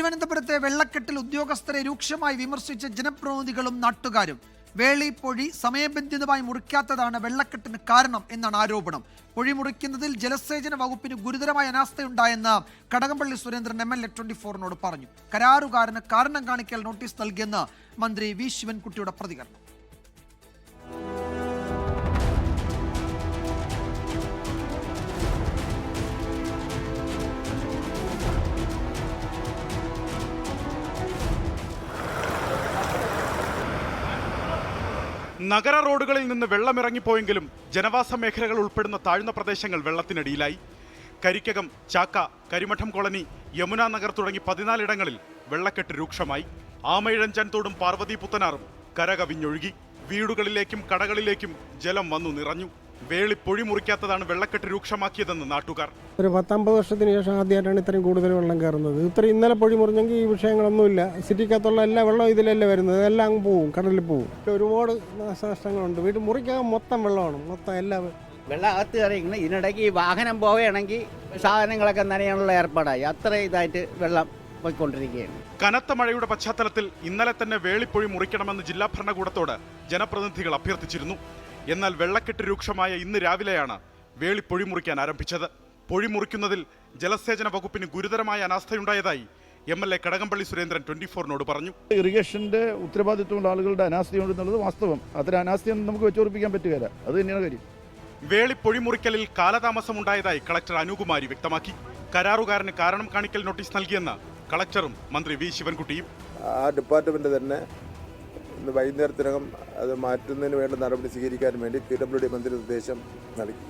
തിരുവനന്തപുരത്തെ വെള്ളക്കെട്ടിൽ ഉദ്യോഗസ്ഥരെ രൂക്ഷമായി വിമർശിച്ച ജനപ്രതിനിധികളും നാട്ടുകാരും വേളി പൊഴി സമയബന്ധിതമായി മുറിക്കാത്തതാണ് വെള്ളക്കെട്ടിന് കാരണം എന്നാണ് ആരോപണം. പൊഴി മുറിക്കുന്നതിൽ ജലസേചന വകുപ്പിന് ഗുരുതരമായ അനാസ്ഥയുണ്ടായെന്ന് Kadakampally Surendran M L A twenty ഫോറിനോട് പറഞ്ഞു. കരാറുകാരന് കാരണം കാണിക്കൽ നോട്ടീസ് നൽകിയെന്ന് മന്ത്രി വി. ശിവൻകുട്ടിയുടെ പ്രതികരണം. നഗര റോഡുകളിൽ നിന്ന് വെള്ളമിറങ്ങിപ്പോയെങ്കിലും ജനവാസ മേഖലകൾ ഉൾപ്പെടുന്ന താഴ്ന്ന പ്രദേശങ്ങൾ വെള്ളത്തിനടിയിലായി. കരിക്കകം ചാക്ക കരിമഠം കോളനി യമുന നഗർ തുടങ്ങി പതിനാലിടങ്ങളിൽ വെള്ളക്കെട്ട് രൂക്ഷമായി. ആമയിഴഞ്ചൻ തോടും പാർവതി പുത്തനാറും കരകവിഞ്ഞൊഴുകി. വീടുകളിലേക്കും കടകളിലേക്കും ജലം വന്നു നിറഞ്ഞു. വേളി പൊഴി മുറിക്കാത്തതാണ് വെള്ളക്കെട്ട് രൂക്ഷമാക്കിയതെന്ന് നാട്ടുകാർ. ഒരു പത്തമ്പത് വർഷത്തിന് ശേഷം ആദ്യമായിട്ടാണ് ഇത്രയും കൂടുതൽ വെള്ളം കയറുന്നത്. ഇത്ര ഇന്നലെ പൊഴി മുറിഞ്ഞെങ്കിൽ ഈ വിഷയങ്ങളൊന്നുമില്ല. സിറ്റിക്കകത്തുള്ള എല്ലാ വെള്ളവും ഇതിലല്ലേ വരുന്നത്. എല്ലാം അങ്ങ് പോവും കടലിൽ പോവും. ഒരുപാട് നാശനഷ്ടങ്ങളുണ്ട്. വീട് മുറിക്കകം മൊത്തം വെള്ളമാണ്. മൊത്തം എല്ലാ വെള്ളം അകത്ത് കയറിയിരിക്കുന്നു. ഇതിനിടയ്ക്ക് ഈ വാഹനം പോവുകയാണെങ്കിൽ സാധനങ്ങളൊക്കെ നനയാനുള്ള ഏർപ്പാടായി. അത്ര ഇതായിട്ട് വെള്ളം പോയിക്കൊണ്ടിരിക്കുകയാണ്. കനത്ത മഴയുടെ പശ്ചാത്തലത്തിൽ ഇന്നലെ തന്നെ വേളിപ്പൊഴി മുറിക്കണമെന്ന് ജില്ലാ ഭരണകൂടത്തോട് ജനപ്രതിനിധികൾ അഭ്യർത്ഥിച്ചിരുന്നു. എന്നാൽ വെള്ളക്കെട്ട് രൂക്ഷമായ ഇന്ന് രാവിലെയാണ് വേളി പൊഴിമുറിക്കാൻ ആരംഭിച്ചത്. പൊഴിമുറിക്കുന്നതിൽ ജലസേചന വകുപ്പിന് ഗുരുതരമായ അനാസ്ഥയുണ്ടായതായി M L A Kadakampally Surendran twenty ഫോറിനോട് പറഞ്ഞു. ഇറിഗേഷന്റെ ഉത്തരവാദിത്വമുള്ള ആളുകളുടെ അനാസ്ഥയുണ്ട് എന്നുള്ളത് വാസ്തവം. അത്ര അനാസ്ഥയൊന്നും നമുക്ക് വെച്ചുറപ്പിക്കാൻ പറ്റുകയില്ല. അത് തന്നെയാണ് കാര്യം. വേളി പൊഴിമുറിക്കലിൽ കാലതാമസം ഉണ്ടായതായി കളക്ടർ അനുകുമാരി വ്യക്തമാക്കി. കരാറുകാരന് കാരണം കാണിക്കൽ നോട്ടീസ് നൽകിയെന്ന് കളക്ടറും മന്ത്രി വി ശിവൻകുട്ടിയും. ആ ഡിപ്പാർട്ട്മെന്റ് തന്നെ ഇന്ന് വൈകുന്നേരത്തിനകം അത് മാറ്റുന്നതിന് വേണ്ട നടപടി സ്വീകരിക്കാൻ വേണ്ടി പി ഡബ്ല്യു ഡി മന്ത്രി നിർദ്ദേശം നൽകി.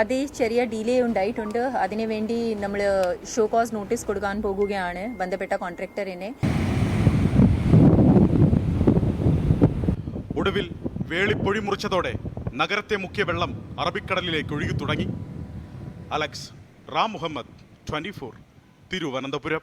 അതെ ചെറിയ ഡിലേ ഉണ്ടായിട്ടുണ്ട്. അതിനുവേണ്ടി നമ്മൾ ഷോ കോസ് നോട്ടീസ് കൊടുക്കാൻ പോകുകയാണ് ബന്ധപ്പെട്ട കോൺട്രാക്ടറിനെ ഒടുവിൽ വേളിപ്പൊഴി മുറിച്ചതോടെ നഗരത്തെ മുഖ്യ വെള്ളം അറബിക്കടലിലേക്ക് ഒഴുകി തുടങ്ങി. Alex Ram Muhammad twenty four Thiruvananthapuram.